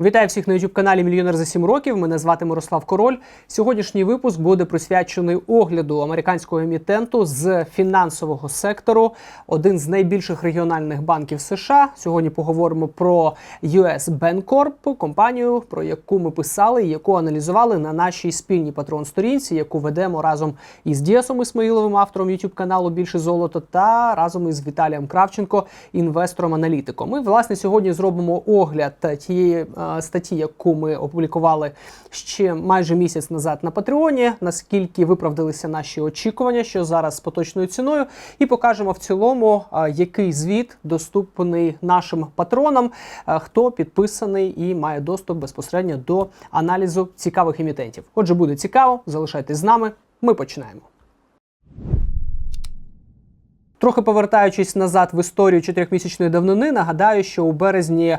Вітаю всіх на youtube каналі Мільйонер за 7 років. Мене звати Мирослав Король. Сьогоднішній випуск буде присвячений огляду американського емітенту з фінансового сектору, один з найбільших регіональних банків США. Сьогодні поговоримо про US Bancorp, компанію, про яку ми писали, яку аналізували на нашій спільній патрон сторінці, яку ведемо разом із Діасом Ісмаїловим, автором youtube каналу Більше золото, та разом із Віталієм Кравченко, інвестором-аналітиком. Ми власне сьогодні зробимо огляд тієї е, статті, яку ми опублікували ще майже місяць назад на Патреоні. Наскільки виправдалися наші очікування, що зараз з поточною ціною, і покажемо в цілому, е, який звіт доступний нашим патронам, е, хто підписаний і має доступ безпосередньо до аналізу цікавих емітентів. Отже, буде цікаво, залишайтесь з нами. Ми починаємо. Трохи повертаючись назад в історію чотирьохмісячної давнини, нагадаю, що у березні е,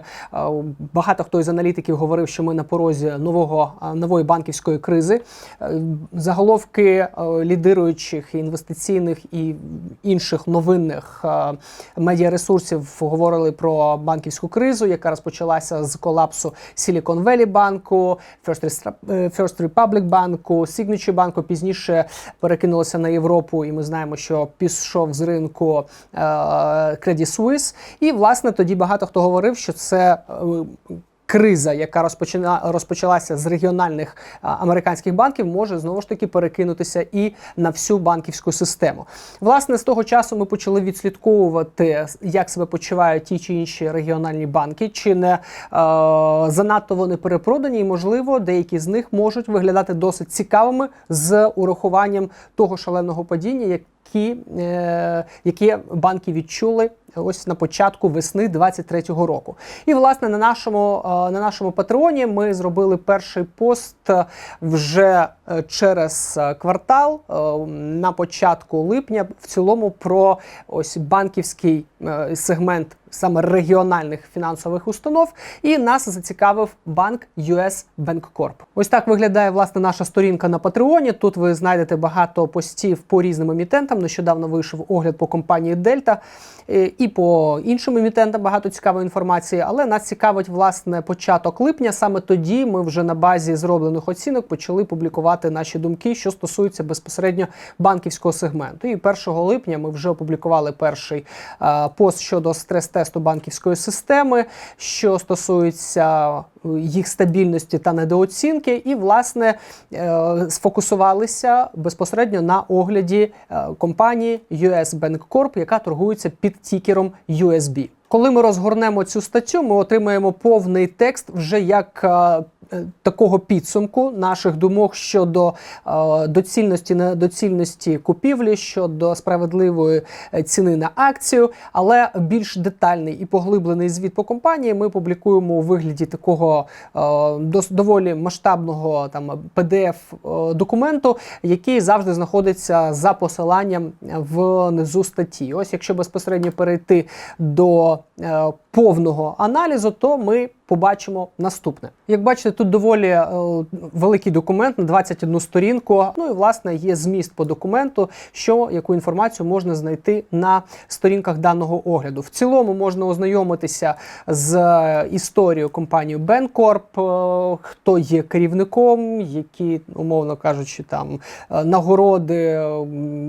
багато хто із аналітиків говорив, що ми на порозі нового е, нової банківської кризи. Е, Заголовки лідируючих інвестиційних і інших новинних медіаресурсів говорили про банківську кризу, яка розпочалася з колапсу Silicon Valley банку, First Republic банку, Signature банку. Пізніше перекинулося на Європу, і ми знаємо, що пішов з ринку е, Credit Suisse. І власне тоді багато хто говорив, що це. Криза, яка розпочина розпочалася з регіональних американських банків, може знову ж таки перекинутися і на всю банківську систему. Власне, з того часу ми почали відслідковувати, як себе почувають ті чи інші регіональні банки, чи не е, занадто вони перепродані, і можливо, деякі з них можуть виглядати досить цікавими з урахуванням того шаленого падіння, які, е, які банки відчули ось на початку весни 23-го року. І власне на нашому е, на нашому патреоні ми зробили перший пост е, вже е, через квартал на початку липня. В цілому про ось банківський сегмент саме регіональних фінансових установ. І нас зацікавив банк US Bank Corp. Ось так виглядає власне наша сторінка на Патреоні. Тут ви знайдете багато постів по різним емітентам. Нещодавно вийшов огляд по компанії Дельта е, і по іншим емітентам багато цікавої інформації. Але нас цікавить власне початок липня. Саме тоді ми вже на базі зроблених оцінок почали публікувати наші думки, що стосуються безпосередньо банківського сегменту. І 1 липня ми вже опублікували перший е, пост щодо стрес-тесту банківської системи, що стосується е, їх стабільності та недооцінки, і власне е, сфокусувалися безпосередньо на огляді е, компанії US Bank Corp, яка торгується під тікером USB. Коли ми розгорнемо цю статтю, ми отримаємо повний текст вже як такого підсумку наших думок щодо е, доцільності недоцільності купівлі, щодо справедливої е, ціни на акцію, але більш детальний і поглиблений звіт по компанії ми публікуємо у вигляді такого е, доволі масштабного там pdf е, документу, який завжди знаходиться за посиланням внизу статті. Ось якщо безпосередньо перейти до е, повного аналізу, то ми побачимо наступне. Як бачите, тут доволі е, великий документ на 21 сторінку. Ну і власне є зміст по документу, що яку інформацію можна знайти на сторінках даного огляду. В цілому можна ознайомитися з е, історією компанії Бенкорп, е, хто є керівником, які, умовно кажучи, там е, нагороди,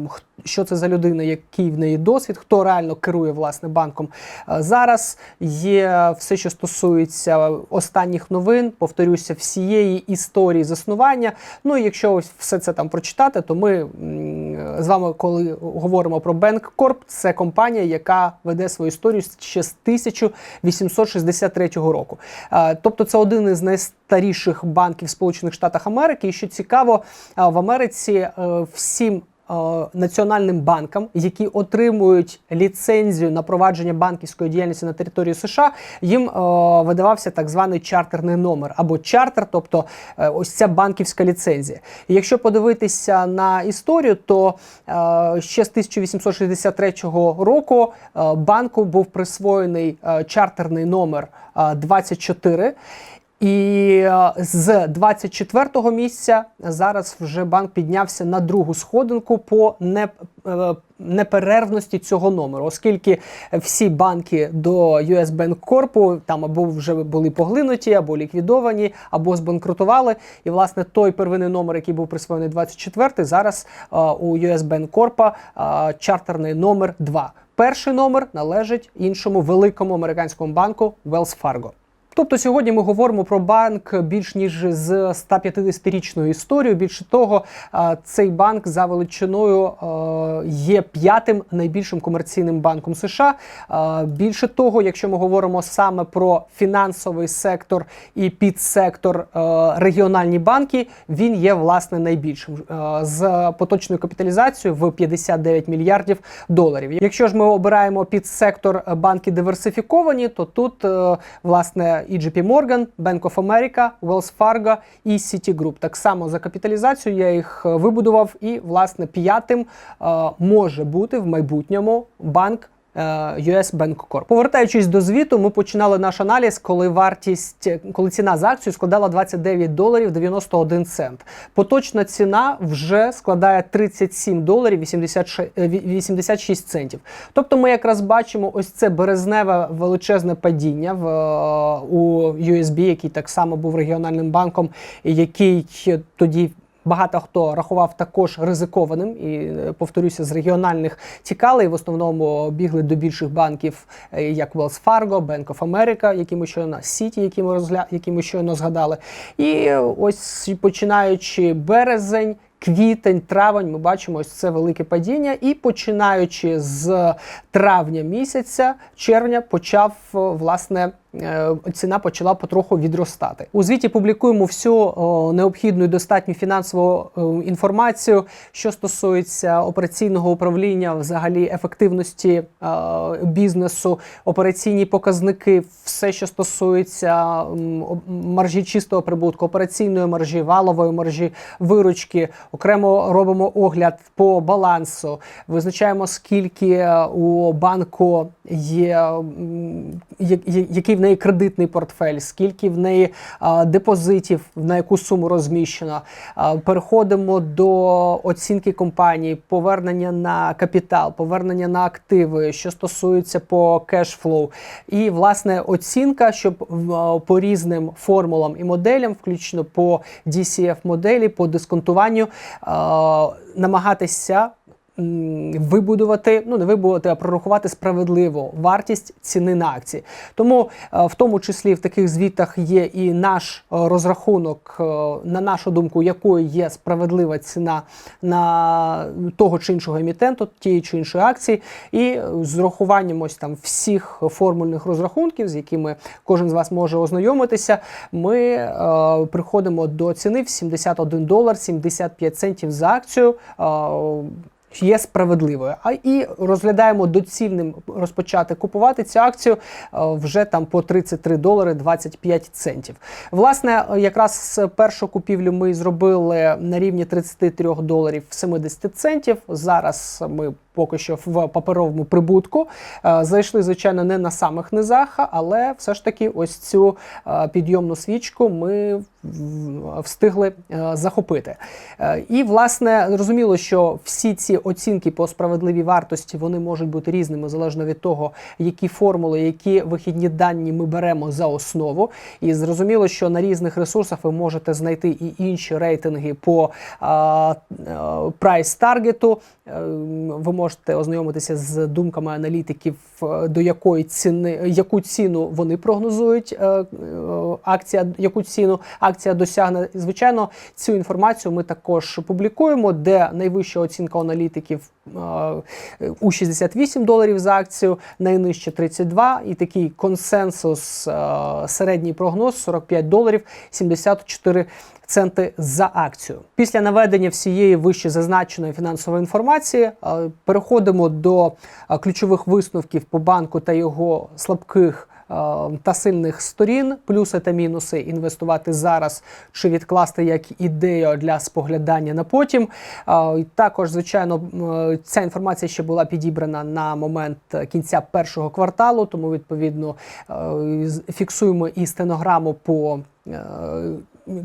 х- що це за людина, який в неї досвід, хто реально керує власне банком. Е, Зараз є все, що стосується останніх новин, повторюся, всієї історії заснування. Ну і якщо ось все це там прочитати, то ми з вами, коли говоримо про Bank це компанія, яка веде свою історію ще з 1863 року. Тобто це один із найстаріших банків Сполучених Штатів Америки. І що цікаво, в Америці е, всім національним банкам, які отримують ліцензію на провадження банківської діяльності на території США, їм е, видавався так званий чартерний номер або чартер, тобто е, ось ця банківська ліцензія. І якщо подивитися на історію, то е, ще з 1863 року е, банку був присвоєний е, чартерний номер е, 24. І е, з 24-го місця зараз вже банк піднявся на другу сходинку по не, е, неперервності цього номеру, оскільки всі банки до US Bank Corp там або вже були поглинуті, або ліквідовані, або збанкрутували. І власне той первинний номер, який був присвоєний 24-й, зараз е, у US Bank Corp е, чартерний номер 2. Перший номер належить іншому великому американському банку Wells Fargo. Тобто сьогодні ми говоримо про банк більш ніж з 150-річною історією. Більше того, цей банк за величиною є п'ятим найбільшим комерційним банком США. Більше того, якщо ми говоримо саме про фінансовий сектор і підсектор регіональні банки, він є власне найбільшим з поточною капіталізацією в 59 мільярдів доларів. Якщо ж ми обираємо підсектор банки диверсифіковані, то тут власне і JP Morgan, Bank of America, Wells Fargo і Citigroup. Так само за капіталізацію я їх е, вибудував, і власне п'ятим е, може бути в майбутньому банк. Е, US Bank Corp. Повертаючись до звіту, ми починали наш аналіз, коли вартість, коли ціна за акцію складала 29 доларів 91 цент. Поточна ціна вже складає 37 доларів 86 е, ві- 86 центів. Тобто ми якраз бачимо ось це березневе величезне падіння в, е, у USB, який так само був регіональним банком, який тоді багато хто рахував також ризикованим і е, повторюся, з регіональних тікали і в основному бігли до більших банків, е, як Wells Fargo, Bank of America, які ми щойно City, які ми розгля... які ми щойно згадали. І ось починаючи березень. Квітень, травень, ми бачимо ось це велике падіння, і починаючи з травня місяця, червня, почав е, власне ціна почала потроху відростати. У звіті публікуємо всю необхідну і достатню фінансову е, інформацію, що стосується операційного управління, взагалі ефективності е, бізнесу, операційні показники, все, що стосується маржі чистого прибутку, операційної маржі, валової маржі, виручки. Окремо робимо огляд по балансу, визначаємо скільки е, у банку є, який в неї кредитний портфель, скільки в неї а, депозитів, на яку суму розміщено. А, Переходимо до оцінки компанії, повернення на капітал, повернення на активи, що стосується по кешфлоу. І власне оцінка, щоб а, по різним формулам і моделям, включно по DCF моделі, по дисконтуванню, а, намагатися вибудувати, ну не вибудувати, а прорахувати справедливо вартість ціни на акції. Тому е, в тому числі в таких звітах є і наш е, розрахунок, е, на нашу думку, якою є справедлива ціна на того чи іншого емітенту, тієї чи іншої акції, і з урахуванням ось там всіх формульних розрахунків, з якими кожен з вас може ознайомитися, ми е, приходимо до ціни в 71 долар 75 центів за акцію. Е, Є справедливою, а і розглядаємо доцільним розпочати купувати цю акцію е, вже там по 33 долари 25 центів. Власне, якраз першу купівлю ми зробили на рівні 33 доларів 70 центів. Зараз ми поки що в паперовому прибутку. Е, Зайшли, звичайно, не на самих низах, але все ж таки ось цю е, підйомну свічку ми встигли е, захопити. І, власне, зрозуміло, що всі ці оцінки по справедливій вартості вони можуть бути різними залежно від того, які формули, які вихідні дані ми беремо за основу. І зрозуміло, що на різних ресурсах ви можете знайти і інші рейтинги по а, а, прайс таргету. Е, Ви можете ознайомитися з думками аналітиків, е, до якої ціни, яку ціну вони прогнозують. Акція, яку ціну акція досягне. Звичайно, цю інформацію ми також публікуємо, де найвища оцінка аналітиків е, у 68 доларів за акцію, найнижче 32, і такий консенсус, е, середній прогноз 45 доларів 74 центи за акцію. Після наведення всієї вище зазначеної фінансової інформації е, переходимо до ключових висновків по банку та його слабких та сильних сторін, плюси та мінуси інвестувати зараз чи відкласти як ідею для споглядання на потім. Е, Також, звичайно, ця інформація ще була підібрана на момент кінця першого кварталу, тому відповідно е, фіксуємо і стенограму по.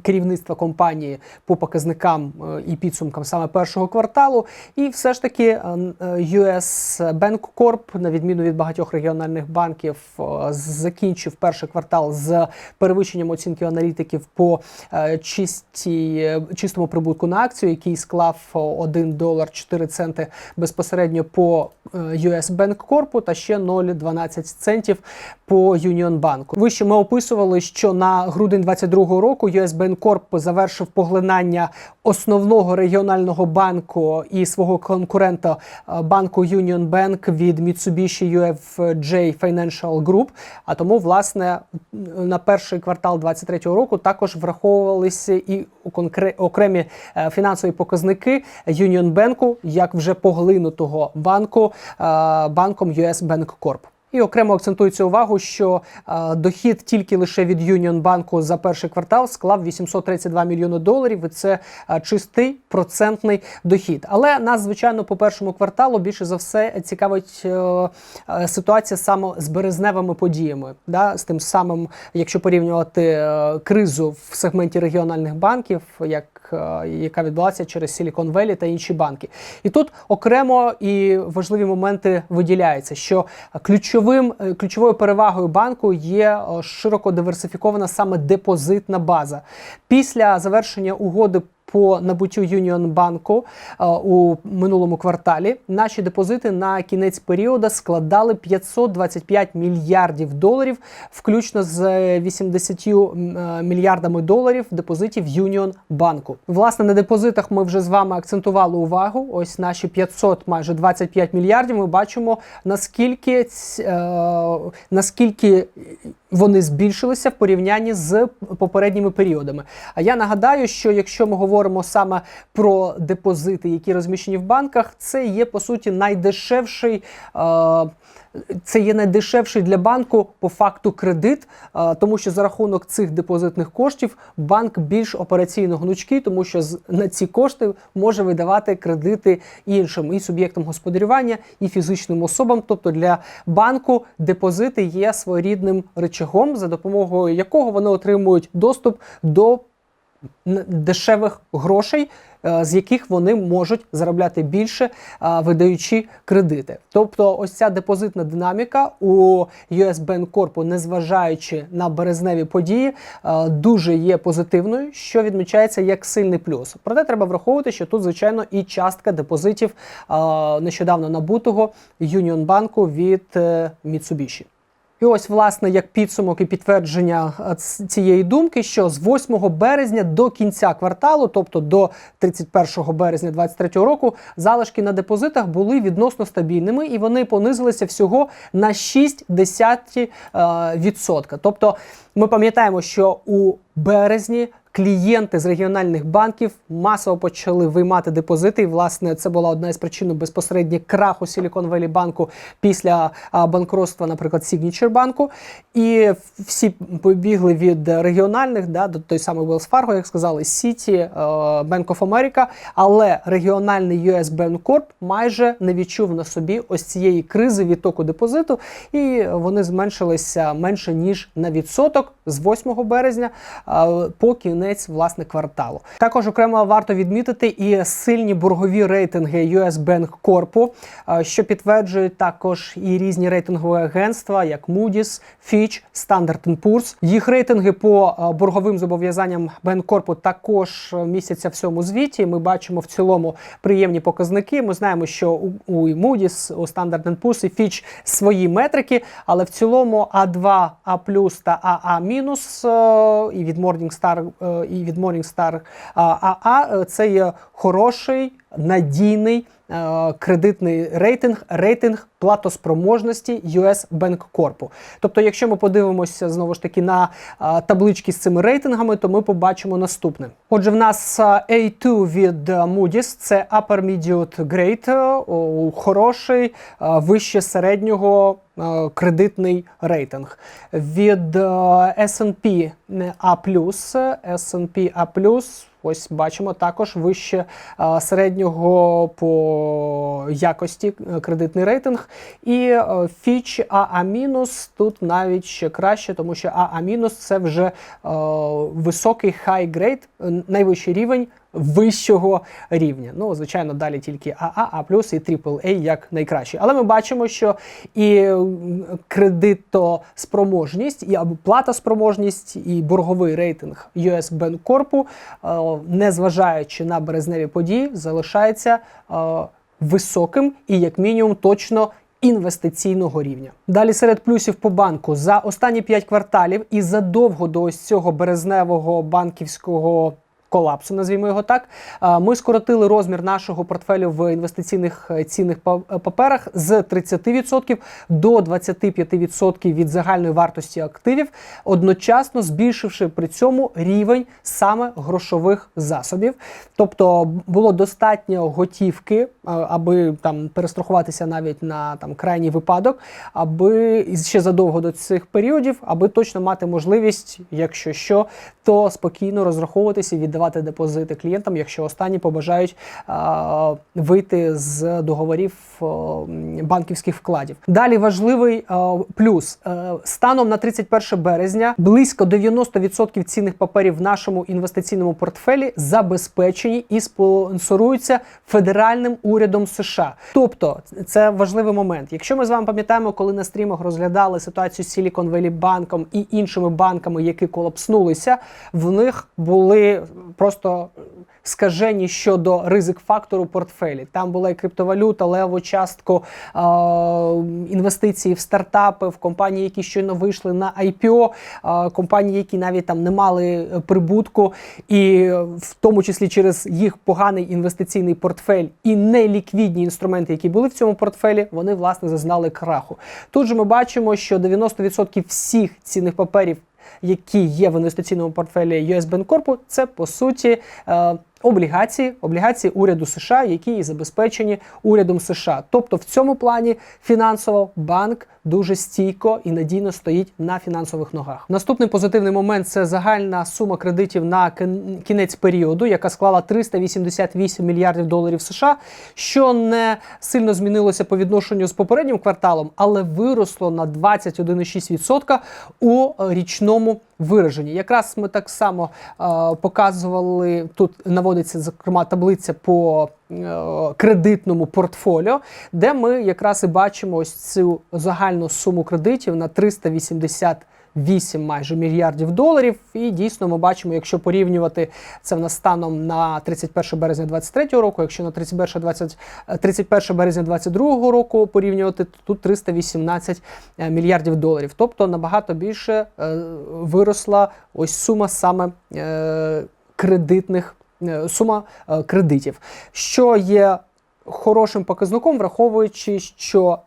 Керівництва компанії по показникам е, і підсумкам саме першого кварталу, і все ж таки е, е, US Bank Corp, на відміну від багатьох регіональних банків, закінчив перший квартал з перевищенням оцінки аналітиків по чистій, чистому прибутку на акцію, який склав е, 1 долар 4 центи безпосередньо по US Bank Corp та ще 0,12 центів по Union Bank. Вище ми описували, що на грудень 22 року US Bank Corp завершив поглинання основного регіонального банку і свого конкурента е, банку Union Bank від Mitsubishi UFJ Financial Group. А тому, власне, на перший квартал 23 року також враховувалися і окремі е, фінансові показники Union Bank, як вже поглинутого банку е, банком US Bank Corp. І окремо акцентується увагу, що е, дохід тільки лише від Union банку за перший квартал склав 832 мільйони доларів. І це е, чистий процентний дохід. Але нас, звичайно, по першому кварталу більше за все цікавить е, е, ситуація саме з березневими подіями. Да? З тим самим, якщо порівнювати е, кризу в сегменті регіональних банків, як е, яка відбулася через Silicon Valley та інші банки. І тут окремо і важливі моменти виділяються, що ключовим е, ключовою перевагою банку є е, широко диверсифікована саме депозитна база. Після завершення угоди по набуттю Union банку е, у минулому кварталі наші депозити на кінець періоду складали 525 мільярдів доларів, включно з 80 е, мільярдами доларів депозитів Union банку. Власне, на депозитах ми вже з вами акцентували увагу. Ось наші 500, майже 25 мільярдів. Ми бачимо наскільки е, наскільки вони збільшилися в порівнянні з попередніми періодами. А я нагадаю, що якщо ми говоримо саме про депозити, які розміщені в банках, це є по суті найдешевший. Е, це є найдешевший для банку по факту кредит, е, тому що за рахунок цих депозитних коштів банк більш операційно гнучкий, тому що на ці кошти може видавати кредити іншим і суб'єктам господарювання, і фізичним особам. Тобто для банку депозити є своєрідним речагом, за допомогою якого вони отримують доступ до дешевих грошей, е, з яких вони можуть заробляти більше, е, видаючи кредити. Тобто, ось ця депозитна динаміка у US Bank Corp, незважаючи на березневі події, е, дуже є позитивною, що відмічається як сильний плюс. Проте треба враховувати, що тут, звичайно, і частка депозитів нещодавно набутого Union банку від Mitsubishi. І ось, власне, як підсумок і підтвердження е, цієї думки, що з 8 березня до кінця кварталу, тобто до 31 березня 2023 року, залишки на депозитах були відносно стабільними і вони понизилися всього на 0,6%. е. Тобто, ми пам'ятаємо, що у березні клієнти з регіональних банків масово почали виймати депозити. І, власне, це була одна із причин безпосередньо краху Valley банку після банкротства, наприклад, Signature банку. І всі побігли від регіональних да, до той самий Wells Fargo, як сказали, Citi, е, Bank of America, але регіональний US Bank Corp майже не відчув на собі ось цієї кризи відтоку депозиту, і вони зменшилися менше ніж на відсоток з 8 березня е, по кінець власне кварталу. Також окремо варто відмітити і сильні боргові рейтинги US Bank Corp, що підтверджують також і різні рейтингові агентства, як Moody's, Fitch, Standard Poor's. Їх рейтинги по борговим зобов'язанням Банкорпу також містяться в цьому звіті. Ми бачимо в цілому приємні показники. Ми знаємо, що у, у Moody's, у Standard Poor's і Fitch свої метрики, але в цілому А2, А+, та АА- і від Morningstar, е, і від Morningstar АА це є хороший надійний е, кредитний рейтинг, рейтинг платоспроможності US Bank Corp. Тобто, якщо ми подивимося знову ж таки на е, таблички з цими рейтингами, то ми побачимо наступне. Отже, в нас е, A2 від Moody's, це Upper Mediate Grade, хороший, вище середнього кредитний рейтинг. Від е, S&P A+, S&P A+, ось бачимо також вище е, середнього по якості е, кредитний рейтинг. І е, Fitch AA- тут навіть ще краще, тому що AA- це вже е, високий high grade, е, найвищий рівень вищого рівня. Ну, звичайно, далі тільки АА, А+, плюс і AAA як найкраще. Але ми бачимо, що і кредитоспроможність, і платоспроможність, і борговий рейтинг US Bank Corp, е, незважаючи на березневі події, залишається е, високим і, як мінімум, точно. Інвестиційного рівня. Далі серед плюсів по банку за останні 5 кварталів і задовго до ось цього березневого банківського колапсу, назвімо його так. Ми скоротили розмір нашого портфелю в інвестиційних е, цінних паперах з 30% до 25% від загальної вартості активів, одночасно збільшивши при цьому рівень саме грошових засобів. Тобто було достатньо готівки, аби там перестрахуватися навіть на там крайній випадок, аби ще задовго до цих періодів, аби точно мати можливість, якщо що, то спокійно розраховуватися віддавати депозити клієнтам, якщо останні побажають а, вийти з договорів а, банківських вкладів. Далі важливий а, плюс Е, станом на 31 березня близько 90% цінних паперів в нашому інвестиційному портфелі забезпечені і спонсоруються федеральним урядом США. Тобто, це важливий момент. Якщо ми з вами пам'ятаємо, коли на стрімах розглядали ситуацію з Silicon Valley банком і іншими банками, які колапснулися, в них були просто скажені щодо ризик фактору портфелі. Там була і криптовалюта, леву частку е- інвестиції в стартапи, в компанії, які щойно вийшли на IPO, е- компанії, які навіть там не мали е, прибутку, і е, в тому числі через їх поганий інвестиційний портфель і неліквідні інструменти, які були в цьому портфелі, вони власне зазнали краху. Тут же ми бачимо, що 90% всіх цінних паперів які є в інвестиційному портфелі US Bancorp, це по суті е, облігації, облігації уряду США, які і забезпечені урядом США. Тобто, в цьому плані фінансово банк дуже стійко і надійно стоїть на фінансових ногах. Наступний позитивний момент це загальна сума кредитів на кінець періоду, яка склала 388 мільярдів доларів США, що не сильно змінилося по відношенню з попереднім кварталом, але виросло на 21,6% у е, річному вираженні. Якраз ми так само е, показували тут. Наводиться зокрема таблиця по кредитному портфоліо, де ми якраз і бачимо ось цю загальну суму кредитів на 388 майже мільярдів доларів. І дійсно ми бачимо, якщо порівнювати це в нас станом на 31 березня 2023 року, якщо на 31, 20, е, 31 березня 2022 року порівнювати, то тут 318 е, мільярдів доларів. Тобто набагато більше е, виросла ось сума саме е, кредитних е, сума е, кредитів, що є хорошим показником, враховуючи, що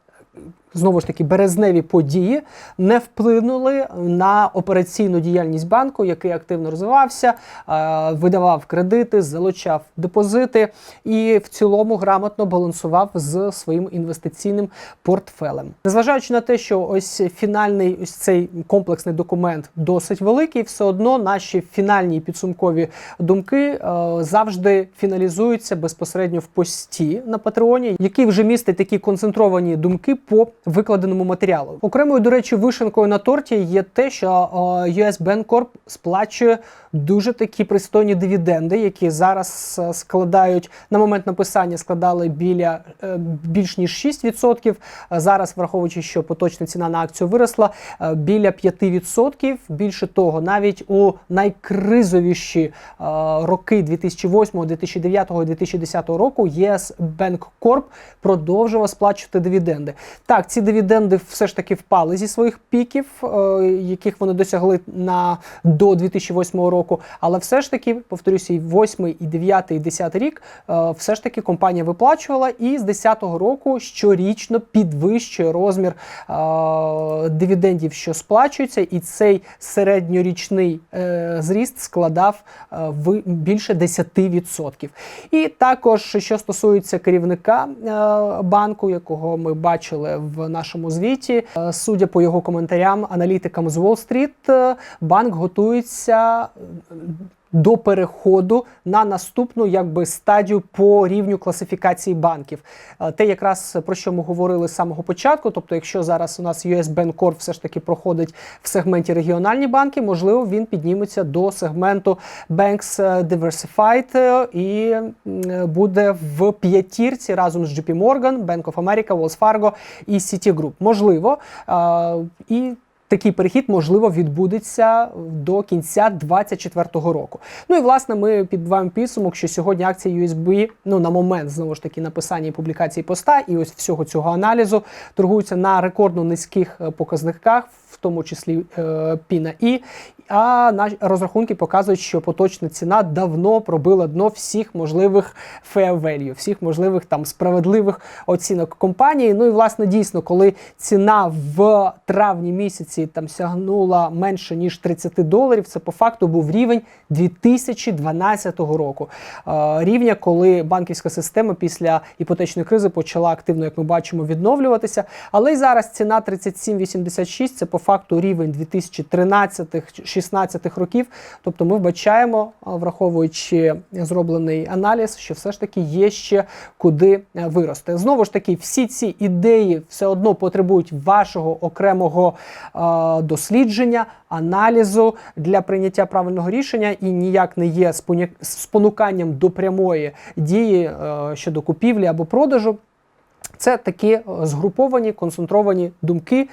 знову ж таки березневі події не вплинули на операційну діяльність банку, який активно розвивався, е, видавав кредити, залучав депозити і в цілому грамотно балансував з своїм інвестиційним портфелем. Незважаючи на те, що ось фінальний ось цей комплексний документ досить великий, все одно наші фінальні підсумкові думки е, завжди фіналізуються безпосередньо в пості на Патреоні, який вже містить такі концентровані думки по викладеному матеріалу. Окремою, до речі, вишенкою на торті є те, що е, US Bank сплачує дуже такі пристойні дивіденди, які зараз е, складають на момент написання складали біля е, більш ніж 6%. Е, Зараз, враховуючи, що поточна ціна на акцію виросла біля 5%. Більше того, навіть у найкризовіші роки 2008, 2009 і 2010 року ЄС Bank продовжував сплачувати дивіденди. Так, ці дивіденди все ж таки впали зі своїх піків, е, яких вони досягли на до 2008 року. Але все ж таки, повторюся, і 8, і 9, і 10 рік е, все ж таки компанія виплачувала і з 10 року щорічно підвищує розмір е, дивідендів, що сплачуються, і цей середньорічний зріст складав в більше 10%. І також, що стосується керівника банку, якого ми бачили в нашому звіті, е, судя по його коментарям, аналітикам з Уолл-стріт, е, банк готується. Е, До переходу на наступну якби стадію по рівню класифікації банків, Е, те, якраз про що ми говорили з самого початку. Тобто, якщо зараз у нас US Bancorp все ж таки проходить в сегменті регіональні банки, можливо, він підніметься до сегменту Banks Diversified е, і буде в п'ятірці разом з JP Morgan, Bank of America, Wells Fargo і Citigroup. Можливо, Е, і Такий перехід можливо відбудеться до кінця 2024 року. Ну і власне ми підбиваємо підсумок, що сьогодні акції USB, ну на момент знову ж таки написання і публікації поста, і ось всього цього аналізу торгуються на рекордно низьких е, показниках, в тому числі е, Піна І. А наші розрахунки показують, що поточна ціна давно пробила дно всіх можливих fair value, всіх можливих там справедливих оцінок компанії. Ну і власне дійсно, коли ціна в травні місяці там сягнула менше ніж 30 доларів, це по факту був рівень 2012 року. Е, рівня, коли банківська система після іпотечної кризи почала активно, як ми бачимо, відновлюватися. Але й зараз ціна 37,86 це по факту рівень 2013-16 років. Тобто ми вбачаємо, враховуючи зроблений аналіз, що все ж таки є ще куди е, вирости. Знову ж таки, всі ці ідеї все одно потребують вашого окремого е, дослідження, аналізу для прийняття правильного рішення і ніяк не є спонуканням до прямої дії е, щодо купівлі або продажу. Це такі е, згруповані, концентровані думки е,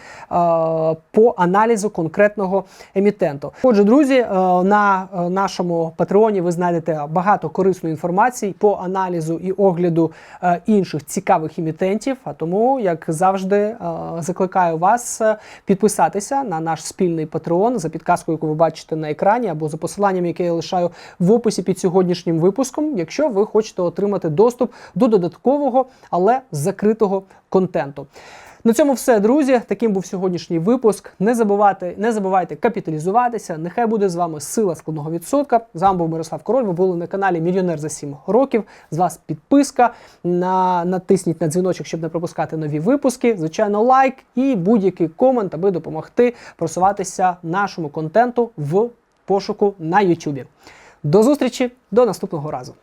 по аналізу конкретного емітенту. Отже, друзі, е, на нашому патреоні ви знайдете багато корисної інформації по аналізу і огляду інших цікавих емітентів. А тому, як завжди, закликаю вас підписатися на наш спільний патреон за підказкою, яку ви бачите на екрані, або за посиланням, яке я лишаю в описі під сьогоднішнім випуском, якщо ви хочете отримати доступ до додаткового, але закритого контенту. На цьому все, друзі. Таким був сьогоднішній випуск. Не забувайте, не забувайте капіталізуватися. Нехай буде з вами сила складного відсотка. З вами був Мирослав Король. Ви були на каналі Мільйонер за 7 років. З вас підписка. На натисніть на дзвіночок, щоб не пропускати нові випуски. Звичайно, лайк і будь-який комент, аби допомогти просуватися нашому контенту в пошуку на YouTube. До зустрічі, до наступного разу.